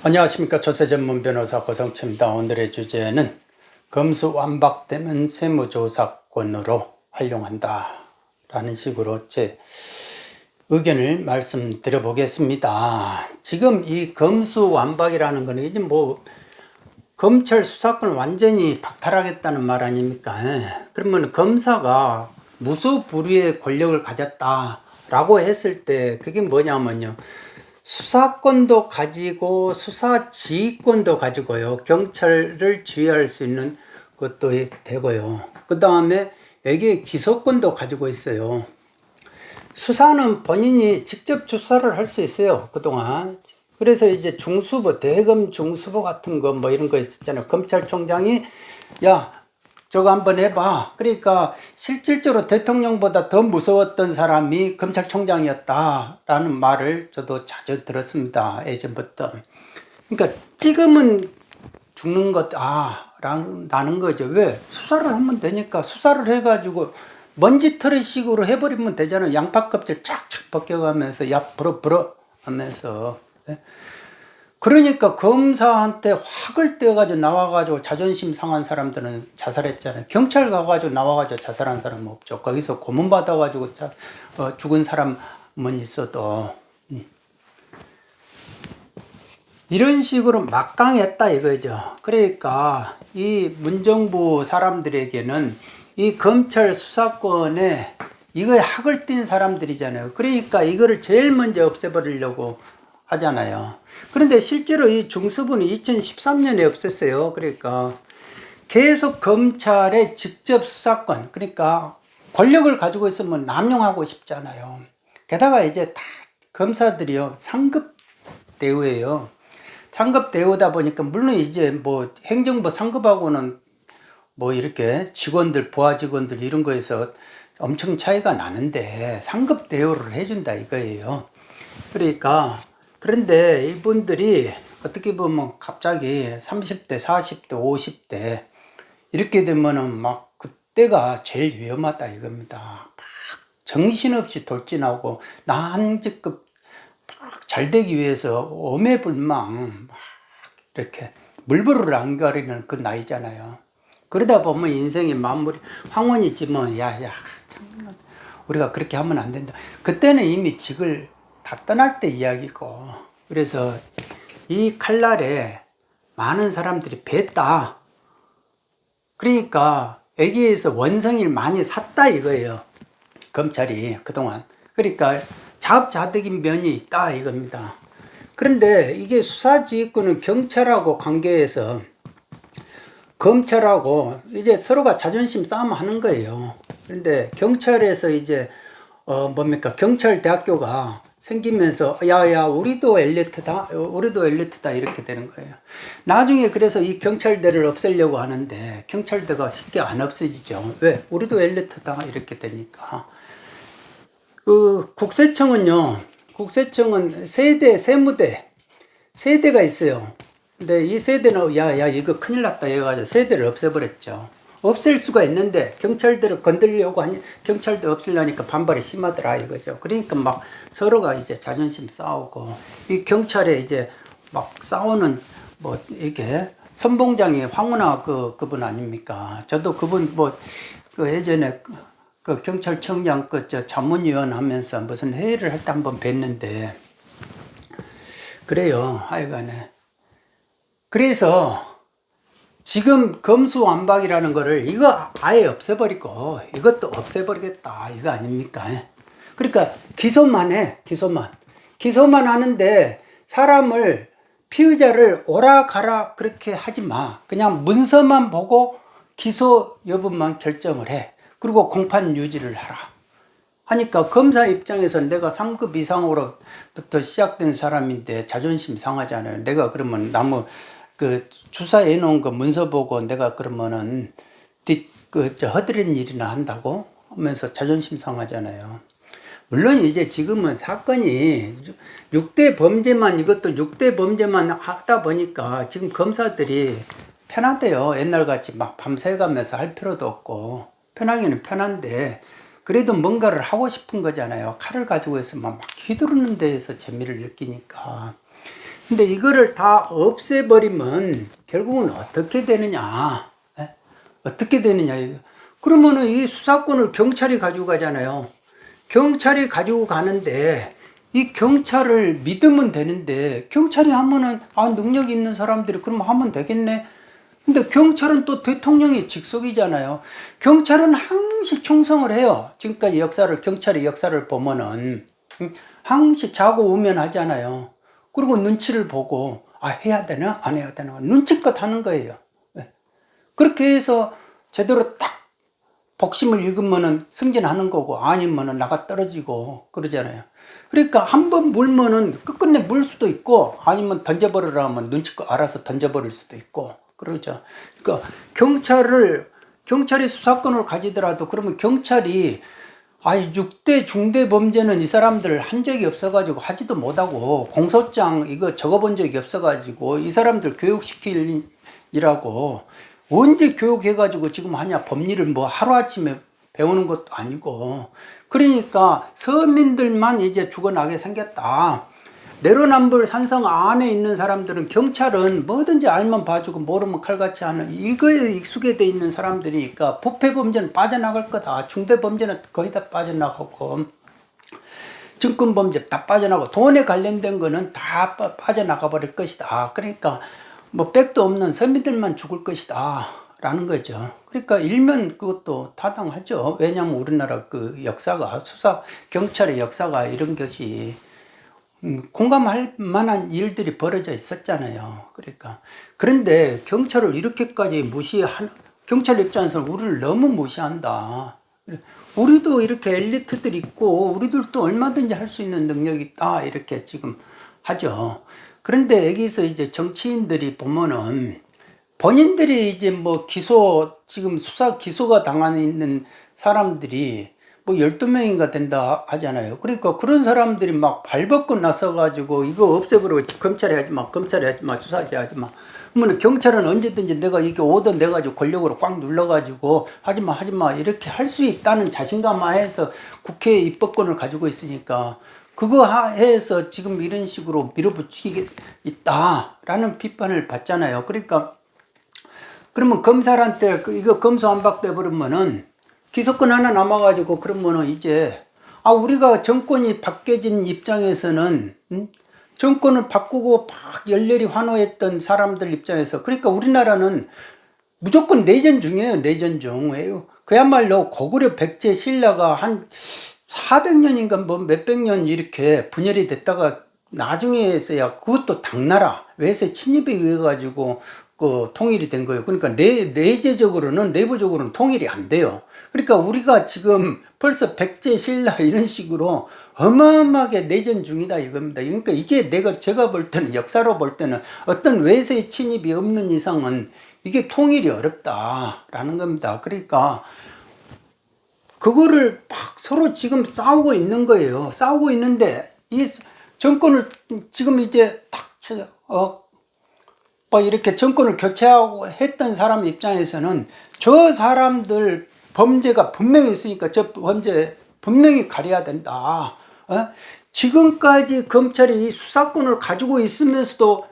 안녕하십니까 조세 전문 변호사 고성철입니다. 오늘의 주제는 검수 완박되면 세무조사권으로 활용한다 라는 식으로 제 의견을 말씀드려 보겠습니다. 지금 이 검수 완박이라는 거는 이제 뭐 검찰 수사권을 완전히 박탈하겠다는 말 아닙니까? 그러면 검사가 무소불위의 권력을 가졌다라고 했을 때 그게 뭐냐면요. 수사권도 가지고 수사 지휘권도 가지고요. 경찰을 지휘할 수 있는 것도 되고요. 그 다음에 여기에 기소권도 가지고 있어요. 수사는 본인이 직접 수사를 할 수 있어요. 그동안. 그래서 이제 중수부, 대검 중수부 같은 거 뭐 이런 거 있었잖아요. 검찰총장이 야, 저거 한번 해봐. 그러니까 실질적으로 대통령보다 더 무서웠던 사람이 검찰총장이었다라는 말을 저도 자주 들었습니다. 예전부터. 그러니까 지금은 죽는 것, 아, 라는 거죠. 왜? 수사를 하면 되니까 수사를 해가지고 먼지 털이 식으로 해버리면 되잖아요. 양파 껍질 쫙쫙 벗겨가면서 야, 불어, 하면서. 네? 그러니까 검사한테 확을 떼가지고 나와가지고 자존심 상한 사람들은 자살했잖아요. 경찰 가가지고 나와가지고 자살한 사람은 없죠. 거기서 고문 받아가지고 자, 어, 죽은 사람은 있어도 음. 이런 식으로 막강했다 이거죠. 그러니까 이 문정부 사람들에게는 이 검찰 수사권에 이거에 학을 띈 사람들이잖아요. 그러니까 이거를 제일 먼저 없애버리려고 하잖아요. 그런데 실제로 이 중수부는 2013년에 없앴어요. 그러니까 계속 검찰의 직접 수사권, 그러니까 권력을 가지고 있으면 남용하고 싶잖아요. 게다가 이제 다 검사들이요, 상급 대우예요. 상급 대우다 보니까 물론 이제 뭐 행정부 상급하고는 뭐 이렇게 직원들, 부하 직원들 이런 거에서 엄청 차이가 나는데 상급 대우를 해준다 이거예요. 그러니까 그런데 이분들이 어떻게 보면 갑자기 30대, 40대, 50대 이렇게 되면은 막 그때가 제일 위험하다 이겁니다. 막 정신없이 돌진하고 나한 직급 막잘 되기 위해서 오매불망 막 이렇게 물불을 안 가리는 그 나이잖아요. 그러다 보면 인생의 마무리 황혼이지만 야야 우리가 그렇게 하면 안 된다. 그때는 이미 직을 다 떠날 때 이야기고 그래서 이 칼날에 많은 사람들이 뱄다. 그러니까 여기에서 원성일 많이 샀다 이거예요. 검찰이 그동안. 그러니까 자업자득인 면이 있다 이겁니다. 그런데 이게 수사지휘권은 경찰하고 관계해서 검찰하고 이제 서로가 자존심 싸움 하는 거예요. 그런데 경찰에서 이제 어 뭡니까 경찰대학교가 생기면서 야야 우리도 엘리트다 우리도 엘리트다 이렇게 되는 거예요. 나중에 그래서 이 경찰대를 없애려고 하는데 경찰대가 쉽게 안 없어지죠. 왜? 우리도 엘리트다 이렇게 되니까. 그 국세청은요 국세청은 세대 세무대 세대가 있어요. 근데 이 세대는 야야 이거 큰일 났다 해가지고 세대를 없애버렸죠 없앨 수가 있는데 경찰들을 건들려고 하니 경찰도 없애려니까 반발이 심하더라 이거죠. 그러니까 막 서로가 이제 자존심 싸우고 이 경찰에 이제 막 싸우는 뭐 이렇게 선봉장이 황운하 그 그분 아닙니까? 저도 그분 뭐 그 예전에 그, 그 경찰청장 그저 자문위원 하면서 무슨 회의를 할 때 한번 뵀는데 그래요 하여간에 그래서 지금 검수완박이라는 거를 이거 아예 없애버리고 이것도 없애버리겠다. 이거 아닙니까? 그러니까 기소만 해 기소만. 기소만 하는데 사람을 피의자를 오라 가라 그렇게 하지 마. 그냥 문서만 보고 기소 여부만 결정을 해. 그리고 공판 유지를 하라. 하니까 검사 입장에서 내가 3급 이상으로부터 시작된 사람인데 자존심 상하잖아요. 내가 그러면 나무 그 주사해 놓은 거 문서 보고 내가 그러면은 뒷그 허드렛 일이나 한다고 하면서 자존심 상하잖아요. 물론 이제 지금은 사건이 6대 범죄만 이것도 6대 범죄만 하다 보니까 지금 검사들이 편하대요. 옛날 같이 막 밤새 가면서 할 필요도 없고 편하기는 편한데 그래도 뭔가를 하고 싶은 거잖아요. 칼을 가지고 있으면 막 휘두르는 데에서 재미를 느끼니까 근데 이거를 다 없애버리면 결국은 어떻게 되느냐? 예? 어떻게 되느냐? 그러면은 이 수사권을 경찰이 가지고 가잖아요. 경찰이 가지고 가는데 이 경찰을 믿으면 되는데 경찰이 하면은 아 능력 있는 사람들이 그럼 하면 되겠네. 근데 경찰은 또 대통령의 직속이잖아요. 경찰은 항시 충성을 해요. 지금까지 역사를 경찰의 역사를 보면은 음, 항시 자고 오면 하잖아요. 그리고 눈치를 보고 아 해야 되나 안 해야 되나 눈치껏 하는 거예요. 예. 그렇게 해서 제대로 딱 복심을 읽으면은 승진하는 거고 아니면은 나가 떨어지고 그러잖아요. 그러니까 한 번 물면은 끝끝내 물 수도 있고 아니면 던져버리라 하면 눈치껏 알아서 던져버릴 수도 있고 그러죠. 그러니까 경찰을 경찰이 수사권을 가지더라도 그러면 경찰이 아이 6대 중대 범죄는 이 사람들 한 적이 없어가지고 하지도 못하고 공소장 이거 적어본 적이 없어가지고 이 사람들 교육시킬 일하고 언제 교육해가지고 지금 하냐 법리를 뭐 하루아침에 배우는 것도 아니고 그러니까 서민들만 이제 죽어나게 생겼다. 내로남불 산성 안에 있는 사람들은 경찰은 뭐든지 알면 봐주고 모르면 칼같이 하는 이거에 익숙해 돼 있는 사람들이니까 부패 범죄는 빠져나갈 거다. 중대 범죄는 거의 다 빠져나가고 증권 범죄 다 빠져나가고 돈에 관련된 거는 다 빠- 빠져나가 버릴 것이다. 그러니까 뭐 백도 없는 서민들만 죽을 것이다. 라는 거죠. 그러니까 일면 그것도 타당하죠. 왜냐하면 우리나라 그 역사가 수사 경찰의 역사가 이런 것이 음, 공감할 만한 일들이 벌어져 있었잖아요. 그러니까 그런데 경찰을 이렇게까지 무시한 경찰 입장에서는 우리를 너무 무시한다. 우리도 이렇게 엘리트들 있고 우리들도 얼마든지 할 수 있는 능력이 있다 이렇게 지금 하죠. 그런데 여기서 이제 정치인들이 보면은 본인들이 이제 뭐 기소 지금 수사 기소가 당하는 사람들이 뭐 12명인가 된다 하잖아요. 그러니까 그런 사람들이 막 발벗고 나서 가지고 이거 없애버리고 검찰이 하지 마. 검찰이 하지 마. 수사지 하지 마. 그러면 경찰은 언제든지 내가 이게 오던 내 가지고 권력으로 꽉 눌러 가지고 하지 마. 하지 마. 이렇게 할 수 있다는 자신감 하에서 국회 입법권을 가지고 있으니까 그거 하에서 지금 이런 식으로 밀어붙이게 있다라는 비판을 받잖아요. 그러니까 그러면 검사한테 그 이거 검수 안 받게 버리면은 기소권 하나 남아가지고 그러면은 이제 아 우리가 정권이 바뀌어진 입장에서는 음? 정권을 바꾸고 막 열렬히 환호했던 사람들 입장에서 그러니까 우리나라는 무조건 내전 중이에요 내전 중 왜요? 그야말로 고구려 백제 신라가 한 400년인가 뭐 몇백 년 이렇게 분열이 됐다가 나중에서야 그것도 당나라 외세 침입에 의해 가지고 그 통일이 된 거예요. 그러니까 내 내재적으로는 내부적으로는 통일이 안 돼요. 그러니까 우리가 지금 벌써 백제 신라 이런 식으로 어마어마하게 내전 중이다 이겁니다. 그러니까 이게 내가 제가 볼 때는 역사로 볼 때는 어떤 외세의 침입이 없는 이상은 이게 통일이 어렵다라는 겁니다. 그러니까 그거를 막 서로 지금 싸우고 있는 거예요. 싸우고 있는데 이 정권을 지금 이제 딱 어, 뭐 이렇게 정권을 교체하고 했던 사람 입장에서는 저 사람들 범죄가 분명히 있으니까 저 범죄 분명히 가려야 된다. 어? 지금까지 검찰이 이 수사권을 가지고 있으면서도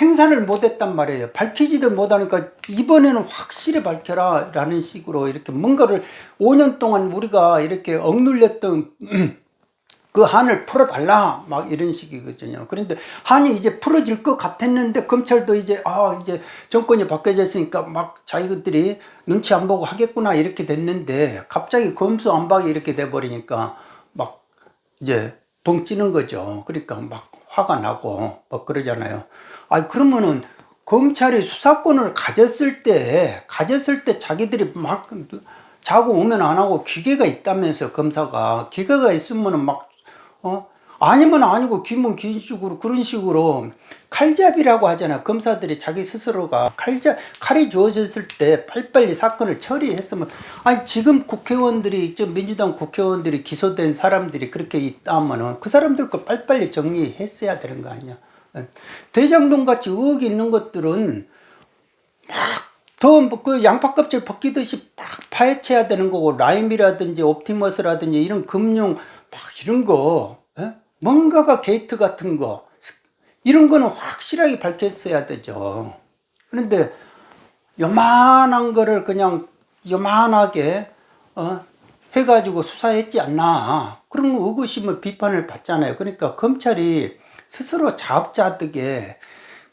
행사를 못했단 말이에요. 밝히지도 못하니까 이번에는 확실히 밝혀라 라는 식으로 이렇게 뭔가를 5년 동안 우리가 이렇게 억눌렸던 그 한을 풀어달라 막 이런 식이거든요. 그런데 한이 이제 풀어질 것 같았는데 검찰도 이제 아 이제 정권이 바뀌어졌으니까 막 자기들이 눈치 안 보고 하겠구나 이렇게 됐는데 갑자기 검수 안박이 이렇게 돼 버리니까 막 이제 벙 찌는 거죠. 그러니까 막 화가 나고 막 그러잖아요. 아 그러면은 검찰이 수사권을 가졌을 때 가졌을 때 자기들이 막 자고 오면 안 하고 기계가 있다면서 검사가 기계가 있으면은 막 어? 아니면 아니고 기면 긴 식으로 그런 식으로 칼잡이라고 하잖아. 검사들이 자기 스스로가 칼잡 칼이 주어졌을 때 빨리빨리 사건을 처리했으면 아니 지금 국회의원들이 저 민주당 국회의원들이 기소된 사람들이 그렇게 있다면은 그 사람들 거 빨리빨리 정리했어야 되는 거 아니야. 대장동 같이 의혹이 있는 것들은 더그 양파 껍질 벗기듯이 막 파헤쳐야 되는 거고 라임이라든지 옵티머스라든지 이런 금융 막 이런 거 에? 뭔가가 게이트 같은 거 이런 거는 확실하게 밝혔어야 되죠. 그런데 요만한 거를 그냥 요만하게 어, 해가지고 수사했지 않나 그런 의구심을 비판을 받잖아요. 그러니까 검찰이 스스로 자업자득에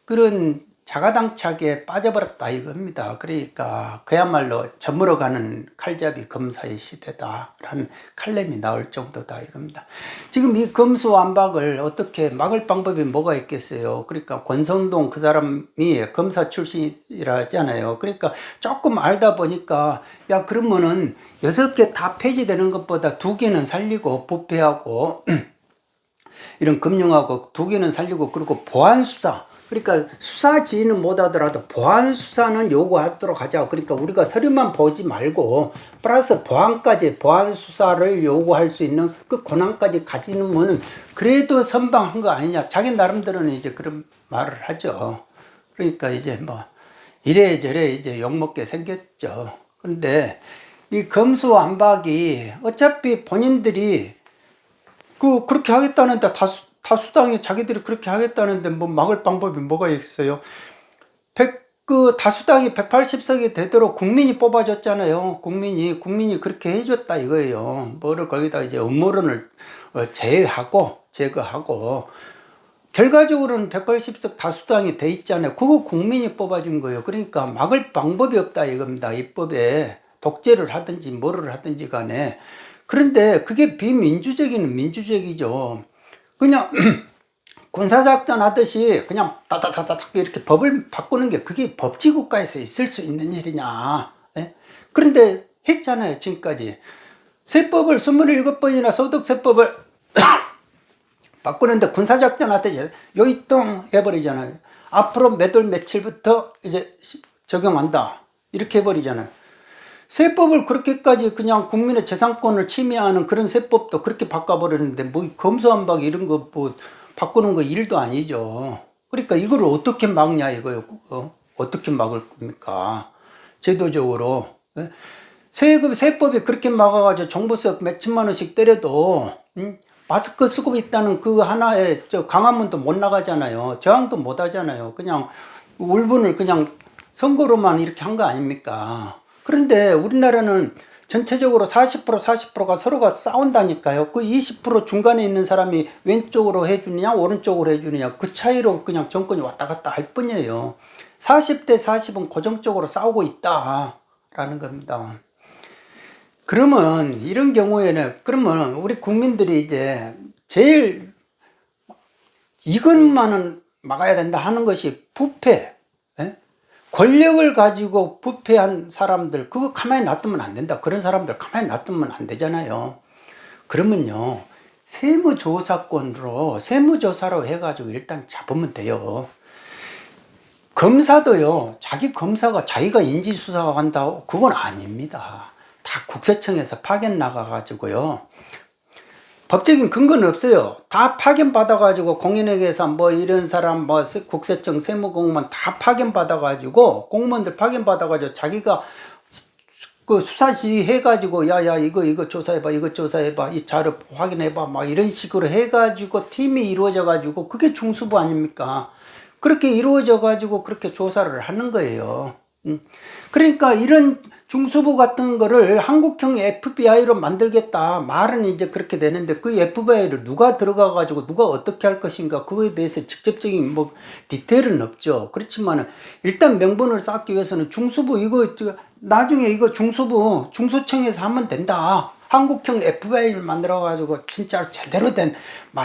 그런 자가당착에 빠져버렸다 이겁니다. 그러니까 그야말로 저물어 가는 칼잡이 검사의 시대다라는 칼럼이 나올 정도다 이겁니다. 지금 이 검수완박을 어떻게 막을 방법이 뭐가 있겠어요? 그러니까 권성동 그 사람이 검사 출신이라 하잖아요. 그러니까 조금 알다 보니까 야 그러면은 여섯 개 다 폐지되는 것보다 두 개는 살리고 부패하고 이런 금융하고 두 개는 살리고 그리고 보안 수사 그러니까 수사 지휘는 못하더라도 보안 수사는 요구하도록 하자. 그러니까 우리가 서류만 보지 말고 플러스 보안까지 보안 수사를 요구할 수 있는 그 권한까지 가지는 그래도 선방한 거 아니냐. 자기 나름대로는 이제 그런 말을 하죠. 그러니까 이제 뭐 이래저래 이제 욕먹게 생겼죠. 근데 이 검수완박이 어차피 본인들이 그 그렇게 하겠다는데 다수 다수당이 자기들이 그렇게 하겠다는데 뭐 막을 방법이 뭐가 있어요? 백, 그 다수당이 180석이 되도록 국민이 뽑아줬잖아요. 국민이 국민이 그렇게 해줬다 이거예요. 뭐를 거기다 이제 음모론을 어, 제외하고 제거하고 결과적으로는 180석 다수당이 돼 있잖아요. 그거 국민이 뽑아준 거예요. 그러니까 막을 방법이 없다 이겁니다. 입법에 독재를 하든지 뭐를 하든지 간에 그런데 그게 비민주적인 민주적이죠. 그냥 군사작전 하듯이 그냥 다다다다닥 이렇게 법을 바꾸는 게 그게 법치국가에서 있을 수 있는 일이냐. 예? 그런데 했잖아요, 지금까지. 세법을 27번이나 소득세법을 바꾸는데 군사작전 하듯이 요이똥 해버리잖아요. 앞으로 몇 월 며칠부터 이제 적용한다. 이렇게 해버리잖아요. 세법을 그렇게까지 그냥 국민의 재산권을 침해하는 그런 세법도 그렇게 바꿔버리는데 뭐 검수한박 이런 거 뭐 바꾸는 거 일도 아니죠. 그러니까 이걸 어떻게 막냐 이거요. 어? 어떻게 막을 겁니까? 제도적으로. 예? 세금, 세법이 그렇게 막아가지고 정보세 몇천만 원씩 때려도, 음? 마스크 쓰고 있다는 그 하나에 저 강화문도 못 나가잖아요. 저항도 못 하잖아요. 그냥 울분을 그냥 선거로만 이렇게 한 거 아닙니까? 그런데 우리나라는 전체적으로 40% 40%가 서로가 싸운다니까요. 그 20% 중간에 있는 사람이 왼쪽으로 해주느냐 오른쪽으로 해주느냐 그 차이로 그냥 정권이 왔다 갔다 할 뿐이에요. 40대 40은 고정적으로 싸우고 있다라는 겁니다. 그러면 이런 경우에는 그러면 우리 국민들이 이제 제일 이것만은 막아야 된다 하는 것이 부패, 권력을 가지고 부패한 사람들 그거 가만히 놔두면 안 된다. 그런 사람들 가만히 놔두면 안 되잖아요. 그러면요. 세무조사권으로 세무조사로 해가지고 일단 잡으면 돼요. 검사도요. 자기 검사가 자기가 인지수사 한다고 그건 아닙니다. 다 국세청에서 파견 나가가지고요. 법적인 근거는 없어요. 다 파견 받아가지고 공인회계사 뭐 이런 사람 뭐 국세청 세무공무원 다 파견 받아가지고 공무원들 파견 받아가지고 자기가 그 수사시 해가지고 야야 이거 이거 조사해봐 이거 조사해봐 이 자료 확인해봐 막 이런 식으로 해가지고 팀이 이루어져 가지고 그게 중수부 아닙니까? 그렇게 이루어져 가지고 그렇게 조사를 하는 거예요. 음. 그러니까 이런 중수부 같은 거를 한국형 FBI로 만들겠다. 말은 이제 그렇게 되는데 그 FBI를 누가 들어가 가지고 누가 어떻게 할 것인가 그거에 대해서 직접적인 뭐 디테일은 없죠. 그렇지만은 일단 명분을 쌓기 위해서는 중수부 이거 나중에 이거 중수부 중수청에서 하면 된다. 한국형 FBI를 만들어 가지고 진짜 제대로 된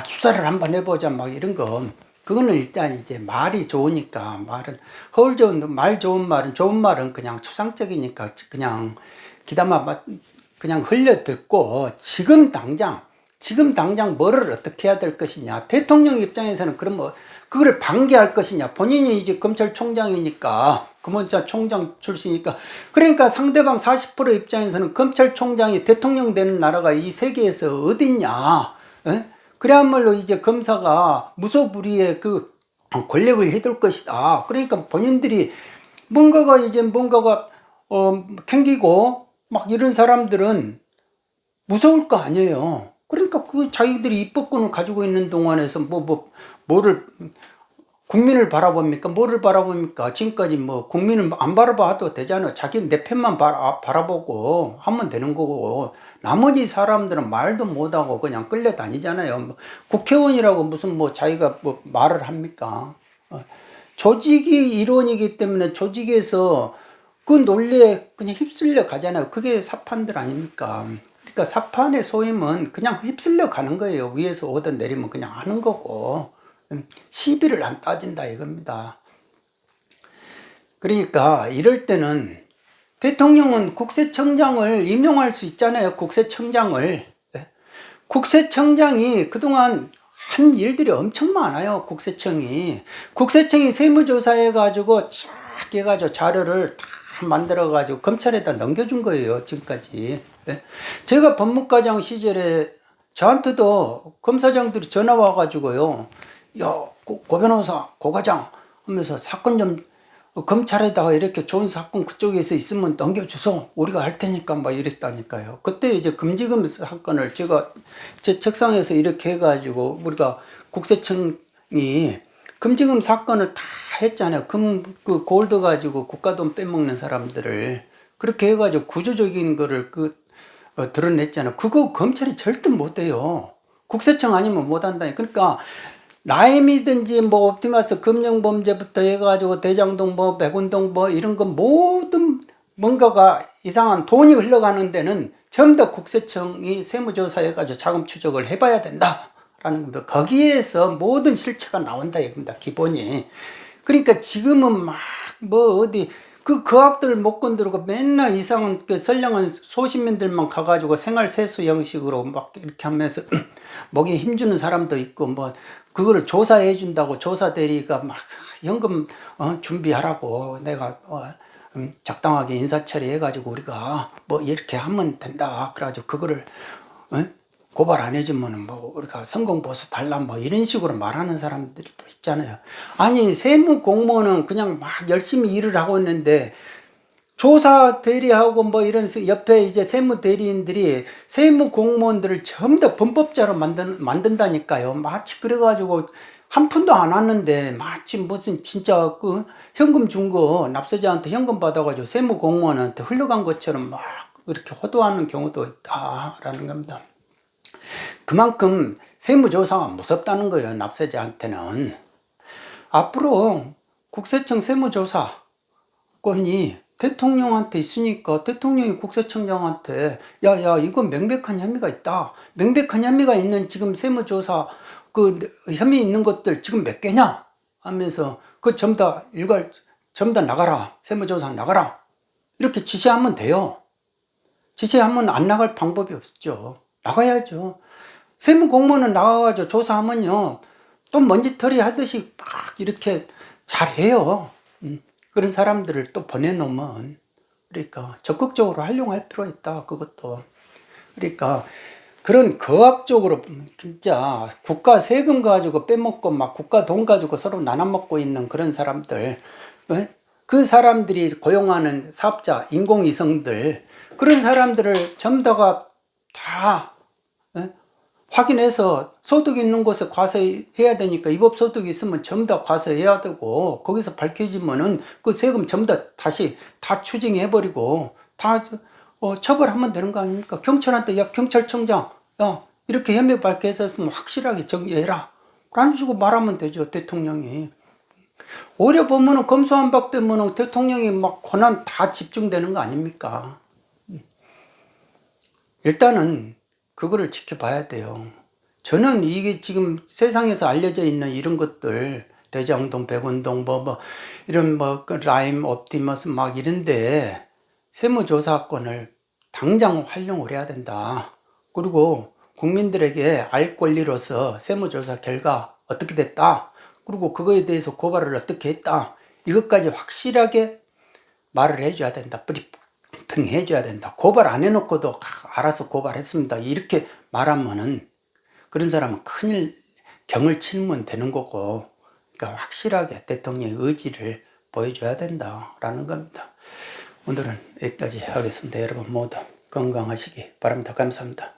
수사를 한번 해보자 막 이런 거. 그거는 일단 이제 말이 좋으니까 말은 허울 좋은 말 좋은 말은 좋은 말은 그냥 추상적이니까 그냥 기다마 그냥 흘려 듣고 지금 당장 지금 당장 뭐를 어떻게 해야 될 것이냐. 대통령 입장에서는 그럼 뭐 그거를 방기할 것이냐. 본인이 이제 검찰총장이니까 검찰 총장 출신이니까. 그러니까 상대방 40% 입장에서는 검찰총장이 대통령 되는 나라가 이 세계에서 어딨냐. 에? 그래야말로 이제 검사가 무소불위의 그 권력을 해둘 것이다. 그러니까 본인들이 뭔가가 이제 뭔가가 어 캥기고 막 이런 사람들은 무서울 거 아니에요. 그러니까 그 자기들이 입법권을 가지고 있는 동안에서 뭐, 뭐, 뭐를 국민을 바라봅니까? 뭐를 바라봅니까? 지금까지 뭐 국민을 안 바라봐도 되잖아요. 자기 내 편만 바라, 바라보고 하면 되는 거고 나머지 사람들은 말도 못하고 그냥 끌려다니잖아요. 뭐 국회의원이라고 무슨 뭐 자기가 뭐 말을 합니까? 어, 조직이 일원이기 때문에 조직에서 그 논리에 그냥 휩쓸려 가잖아요. 그게 사판들 아닙니까? 그러니까 사판의 소임은 그냥 휩쓸려 가는 거예요. 위에서 오든 내리면 그냥 하는 거고. 음, 시비를 안 따진다 이겁니다. 그러니까 이럴 때는 대통령은 국세청장을 임용할 수 있잖아요. 국세청장을. 네. 국세청장이 그동안 한 일들이 엄청 많아요. 국세청이. 국세청이 세무조사해가지고 쫙 해가지고 자료를 다 만들어가지고 검찰에다 넘겨준 거예요. 지금까지. 네. 제가 법무과장 시절에 저한테도 검사장들이 전화 와가지고요. 야, 고, 고 변호사, 고 과장 하면서 사건 좀 검찰에다가 이렇게 좋은 사건 그쪽에서 있으면 넘겨주소. 우리가 할 테니까 막 이랬다니까요. 그때 이제 금지금 사건을 제가 제 책상에서 이렇게 해가지고 우리가 국세청이 금지금 사건을 다 했잖아요. 금, 그 골드 가지고 국가돈 빼먹는 사람들을 그렇게 해가지고 구조적인 거를 그, 어, 드러냈잖아요. 그거 검찰이 절대 못해요. 국세청 아니면 못한다. 그러니까 라임이든지 뭐 옵티마스 금융범죄부터 해가지고 대장동 뭐 백운동 뭐 이런 거 모든 뭔가가 이상한 돈이 흘러가는 데는 전부 다 국세청이 세무조사해가지고 자금 추적을 해봐야 된다 라는 겁니다. 거기에서 모든 실체가 나온다 이겁니다. 기본이. 그러니까 지금은 막 뭐 어디 그 거학들 못 건드리고 맨날 이상한 그 선량한 소시민들만 가가지고 생활 세수 형식으로 막 이렇게 하면서 목에 힘주는 사람도 있고 뭐 그거를 조사해 준다고 조사 대리가 막 현금 어, 준비하라고 내가 어, 음, 적당하게 인사 처리해 가지고 우리가 뭐 이렇게 하면 된다. 그래가지고 그거를 어? 고발 안 해주면은 뭐 우리가 성공 보수 달라 뭐 이런 식으로 말하는 사람들이 또 있잖아요. 아니 세무 공무원은 그냥 막 열심히 일을 하고 있는데 조사 대리하고 뭐 이런 옆에 이제 세무 대리인들이 세무 공무원들을 전부 다 범법자로 만든 만든다니까요. 마치 그래가지고 한 푼도 안 왔는데 마치 무슨 진짜 그 현금 준 거 납세자한테 현금 받아가지고 세무 공무원한테 흘러간 것처럼 막 이렇게 호도하는 경우도 있다라는 겁니다. 그만큼 세무조사가 무섭다는 거예요, 납세자한테는. 앞으로 국세청 세무조사 권이 대통령한테 있으니까 대통령이 국세청장한테 야, 야, 이건 명백한 혐의가 있다. 명백한 혐의가 있는 지금 세무조사 그 혐의 있는 것들 지금 몇 개냐? 하면서 그 전부 다 일괄 전부 다 나가라. 세무조사 나가라. 이렇게 지시하면 돼요. 지시하면 안 나갈 방법이 없죠. 나가야죠. 세무 공무원은 나가가지고 조사하면요. 또 먼지털이 하듯이 막 이렇게 잘해요. 음, 그런 사람들을 또 보내놓으면. 그러니까 적극적으로 활용할 필요가 있다. 그것도. 그러니까 그런 거학적으로 진짜 국가 세금 가지고 빼먹고 막 국가 돈 가지고 서로 나눠먹고 있는 그런 사람들. 어? 그 사람들이 고용하는 사업자, 인공위성들, 그런 사람들을 전부 다가 다 확인해서 소득 있는 곳에 과세해야 되니까 입업 소득이 있으면 전부 다 과세해야 되고 거기서 밝혀지면은 그 세금 전부 다 다시 다 추징해 버리고 다 어, 처벌하면 되는 거 아닙니까? 경찰한테 야 경찰청장 야 이렇게 혐의 밝혀서 좀 확실하게 정리해라 라는 식으로 말하면 되죠 대통령이 오히려 보면은 검수한 박 때문에 대통령이 막 권한 다 집중되는 거 아닙니까? 일단은 그거를 지켜봐야 돼요. 저는 이게 지금 세상에서 알려져 있는 이런 것들, 대장동, 백운동, 뭐, 뭐, 이런 뭐, 그 라임, 옵티머스 막 이런데 세무조사권을 당장 활용을 해야 된다. 그리고 국민들에게 알 권리로서 세무조사 결과 어떻게 됐다. 그리고 그거에 대해서 고발을 어떻게 했다. 이것까지 확실하게 말을 해줘야 된다. 해줘야 된다. 고발 안 해놓고도 알아서 고발했습니다. 이렇게 말하면은 그런 사람은 큰일 경을 치면 되는 거고, 그러니까 확실하게 대통령의 의지를 보여줘야 된다라는 겁니다. 오늘은 여기까지 하겠습니다. 여러분 모두 건강하시기 바랍니다. 감사합니다.